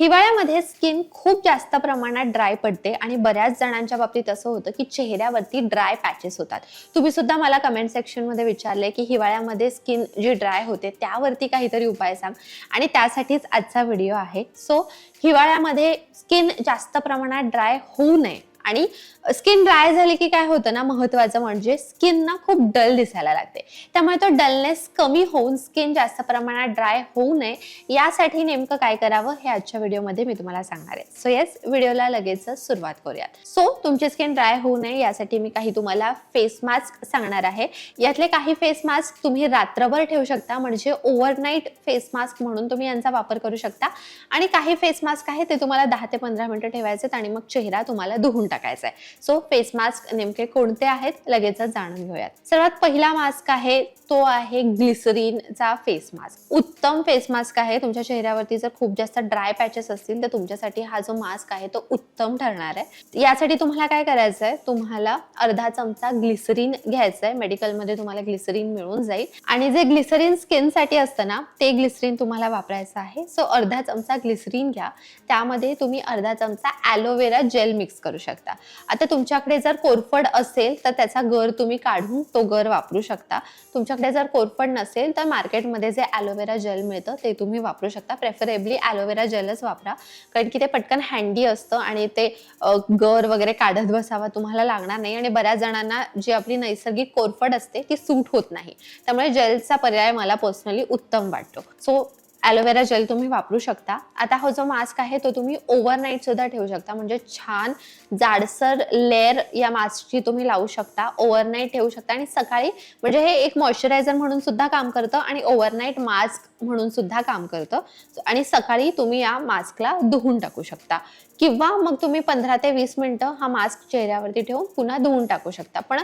हिवाळ्यामध्ये स्किन खूप जास्त प्रमाणात ड्राय पडते आणि बऱ्याच जणांच्या बाबतीत असं होतं की चेहऱ्यावरती ड्राय पॅचेस होतात. तुम्ही सुद्धा मला कमेंट सेक्शनमध्ये विचारले की हिवाळ्यामध्ये स्किन जी ड्राय होते त्यावरती काहीतरी उपाय सांग. आणि त्यासाठीच आजचा व्हिडिओ आहे. सो हिवाळ्यामध्ये स्किन जास्त प्रमाणात ड्राय होऊ नये. आणि स्किन ड्राय झाली की काय होतं ना महत्वाचं म्हणजे स्किन ना खूप डल दिसायला लागते. त्यामुळे तो डलनेस कमी होऊन स्किन जास्त प्रमाणात ड्राय होऊ नये यासाठी नेमकं काय करावं हे आजच्या व्हिडिओमध्ये मी तुम्हाला सांगणार आहे. सो येस व्हिडिओला लगेच सुरुवात करूयात. सो तुमची स्किन ड्राय होऊ नये यासाठी मी काही तुम्हाला फेस मास्क सांगणार आहे. यातले काही फेस मास्क तुम्ही रात्रभर ठेवू शकता म्हणजे ओव्हरनाईट फेस मास्क म्हणून तुम्ही यांचा वापर करू शकता. आणि काही फेस मास्क आहे ते तुम्हाला दहा ते पंधरा मिनिटं ठेवायचे आहेत आणि मग चेहरा तुम्हाला धुवून टाकायचा आहे. सो फेस मास्क नेमके कोणते आहेत लगेचच जाणून घेऊयात. सर्वात पहिला मास्क आहे तो आहे ग्लिसरीनचा फेस मास्क. उत्तम फेस मास्क आहे तुमच्या चेहऱ्यावरती जर खूप जास्त ड्राय पॅचेस असतील तर तुमच्यासाठी हा जो मास्क आहे तो उत्तम ठरणार आहे. यासाठी तुम्हाला काय करायचं आहे तुम्हाला अर्धा चमचा ग्लिसरीन घ्यायचं आहे मेडिकलमध्ये तुम्हाला ग्लिसरीन मिळून जाईल. आणि जे ग्लिसरीन स्किनसाठी असतं ना ते ग्लिसरीन तुम्हाला वापरायचं आहे. सो अर्धा चमचा ग्लिसरीन घ्या त्यामध्ये तुम्ही अर्धा चमचा ॲलोवेरा जेल मिक्स करू शकता. आता तुमच्याकडे जर कोरफड असेल तर त्याचा गर तुम्ही काढून तो गर वापरू शकता. तुमच्याकडे जर कोरफड नसेल तर मार्केटमध्ये जे ॲलोवेरा जेल मिळतं ते तुम्ही वापरू शकता. प्रेफरेबली ॲलोवेरा जेलच वापरा. कारण की ते पटकन हँडी असतं आणि ते गर वगैरे काढत बसावा तुम्हाला लागणार नाही. आणि बऱ्याच जणांना जी आपली नैसर्गिक कोरफड असते ती सूट होत नाही. त्यामुळे जेलचा पर्याय मला पर्सनली उत्तम वाटतो. सो ॲलोवेरा जेल तुम्ही वापरू शकता. आता हा जो मास्क आहे तो तुम्ही ओव्हरनाईट सुद्धा ठेवू शकता. म्हणजे छान जाडसर लेअर या मास्कची तुम्ही लावू शकता. ओव्हरनाईट ठेवू शकता आणि सकाळी म्हणजे हे एक मॉइश्चरायझर म्हणून सुद्धा काम करतं आणि ओव्हरनाईट मास्क म्हणून सुद्धा काम करतं. आणि सकाळी तुम्ही या मास्कला धुवून टाकू शकता. किंवा मग तुम्ही पंधरा ते वीस मिनटं हा मास्क चेहऱ्यावरती ठेवून पुन्हा धुवून टाकू शकता. पण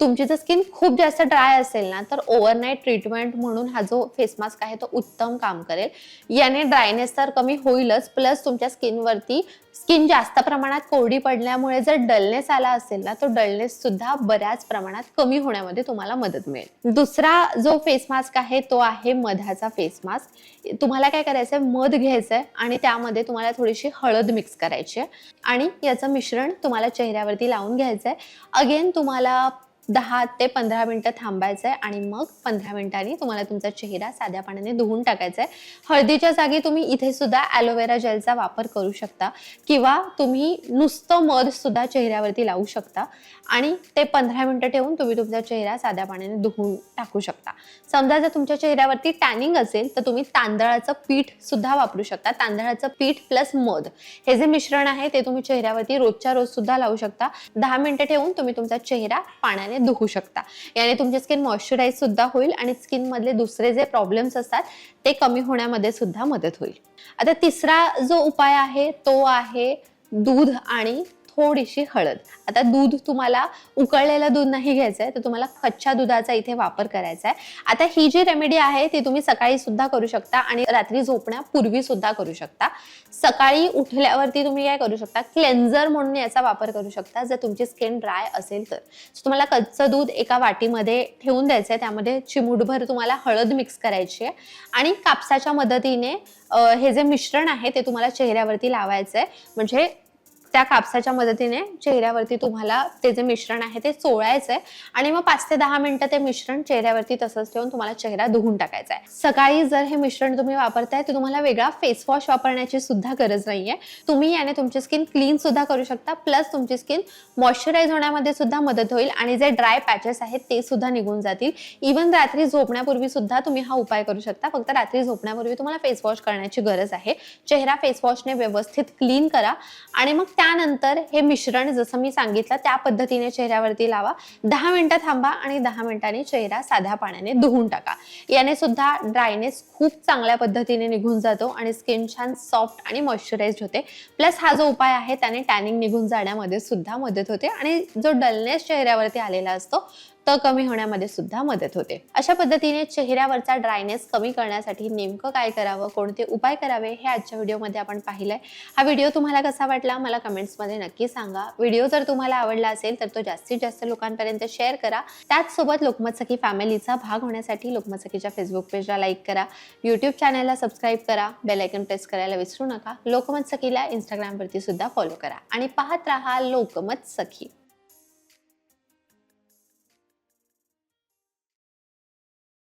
तुमची जर स्किन खूप जास्त ड्राय असेल ना तर ओव्हरनाईट ट्रीटमेंट म्हणून हा जो फेस मास्क आहे तो उत्तम काम करेल. याने ड्रायनेस तर कमी होईलच प्लस तुमच्या स्किनवरती स्किन जास्त प्रमाणात कोरडी पडल्यामुळे जर डलनेस आला असेल ना तो डलनेस सुद्धा बऱ्याच प्रमाणात कमी होण्यामध्ये तुम्हाला मदत मिळेल. दुसरा जो फेस मास्क आहे तो आहे मधाचा फेस मास्क तुम्हाला काय करायचं आहे मध घ्यायचं आहे आणि त्यामध्ये तुम्हाला थोडीशी हळद मिक्स करायची करायची आहे. आणि याचं मिश्रण तुम्हाला चेहऱ्यावरती लावून घ्यायचं आहे अगेन तुम्हाला दहा ते पंधरा मिनटं थांबायचं आहे आणि मग पंधरा मिनिटांनी तुम्हाला तुमचा चेहरा साध्या पाण्याने धुवून टाकायचा आहे हळदीच्या जागी तुम्ही इथे सुद्धा ॲलोवेरा जेलचा वापर करू शकता किंवा तुम्ही नुसतं मध सुद्धा चेहऱ्यावरती लावू शकता आणि ते पंधरा मिनिटं ठेवून तुम्ही तुमचा चेहरा साध्या पाण्याने धुवून टाकू शकता. समजा जर तुमच्या चेहऱ्यावरती टॅनिंग असेल तर तुम्ही तांदळाचं पीठ सुद्धा वापरू शकता. तांदळाचं पीठ प्लस मध. हे जे मिश्रण आहे ते तुम्ही चेहऱ्यावरती रोजच्या रोज सुद्धा लावू शकता. दहा मिनिटं ठेवून तुम्ही तुमचा चेहरा पाण्याने धुवू शकता. याने तुमची स्किन मॉइश्चराईज सुद्धा होईल आणि स्किन मधले दुसरे जे प्रॉब्लेम्स असतात ते कमी होण्यामध्ये सुद्धा मदत होईल. आता तिसरा जो उपाय आहे तो आहे दूध आणि थोडीशी हळद. आता दूध तुम्हाला उकळलेलं दूध नाही घ्यायचं आहे तर तुम्हाला कच्च्या दुधाचा इथे वापर करायचा आहे. आता ही जी रेमेडी आहे ती तुम्ही सकाळी सुद्धा करू शकता आणि रात्री झोपण्यापूर्वी सुद्धा करू शकता. सकाळी उठल्यावरती तुम्ही काय करू शकता क्लेन्झर म्हणून याचा वापर करू शकता जर तुमची स्किन ड्राय असेल तर. तुम्हाला कच्चं दूध एका वाटीमध्ये ठेवून द्यायचं आहे त्यामध्ये चिमूटभर तुम्हाला हळद मिक्स करायची आहे. आणि कापसाच्या मदतीने हे जे मिश्रण आहे ते तुम्हाला चेहऱ्यावरती लावायचं आहे म्हणजे त्या कापसाच्या मदतीने चेहऱ्यावरती तुम्हाला ते जे मिश्रण आहे ते चोळायचं आहे आणि मग पाच ते दहा मिनिटं ते मिश्रण चेहऱ्यावरती तसंच ठेवून तुम्हाला चेहरा धुवून टाकायचा आहे सकाळी जर हे मिश्रण तुम्ही वापरताय तर तुम्हाला वेगळा फेस वॉश वापरण्याची सुद्धा गरज नाहीये. तुम्ही याने तुमची स्किन क्लीन सुद्धा करू शकता प्लस तुमची स्किन मॉइश्चराईज होण्यामध्ये सुद्धा मदत होईल आणि जे ड्राय पॅचेस आहेत ते सुद्धा निघून जातील. इवन रात्री झोपण्यापूर्वी सुद्धा तुम्ही हा उपाय करू शकता. फक्त रात्री झोपण्यापूर्वी तुम्हाला फेस वॉश करण्याची गरज आहे. चेहरा फेस वॉशने व्यवस्थित क्लीन करा. आणि मग त्यानंतर हे मिश्रण जसं मी सांगितलं त्या पद्धतीने चेहऱ्यावरती लावा. दहा मिनिटं थांबा आणि दहा मिनिटांनी चेहरा साध्या पाण्याने धुवून टाका. याने सुद्धा ड्रायनेस खूप चांगल्या पद्धतीने निघून जातो आणि स्किन छान सॉफ्ट आणि मॉइश्चराइज्ड होते. प्लस हा जो उपाय आहे त्याने टॅनिंग निघून जाण्यामध्ये सुद्धा मदत होते आणि जो डलनेस चेहऱ्यावरती आलेला असतो त कमी होण्यामध्ये सुद्धा मदत होते. अशा पद्धतीने चेहऱ्यावरचा ड्रायनेस कमी करण्यासाठी नेमकं काय करावं कोणते उपाय करावे हे आजच्या व्हिडिओमध्ये आपण पाहिलंय. हा व्हिडिओ तुम्हाला कसा वाटला मला कमेंट्समध्ये नक्की सांगा. व्हिडिओ जर तुम्हाला आवडला असेल तर तो जास्तीत जास्त लोकांपर्यंत शेअर करा. त्याचसोबत लोकमत सखी फॅमिलीचा भाग होण्यासाठी लोकमत सखीच्या फेसबुक पेजला लाईक करा. यूट्यूब चॅनलला सबस्क्राईब करा. बेलायकन प्रेस करायला विसरू नका. लोकमत सखीला इंस्टाग्रामवरती सुद्धा फॉलो करा. आणि पाहत राहा लोकमत सखी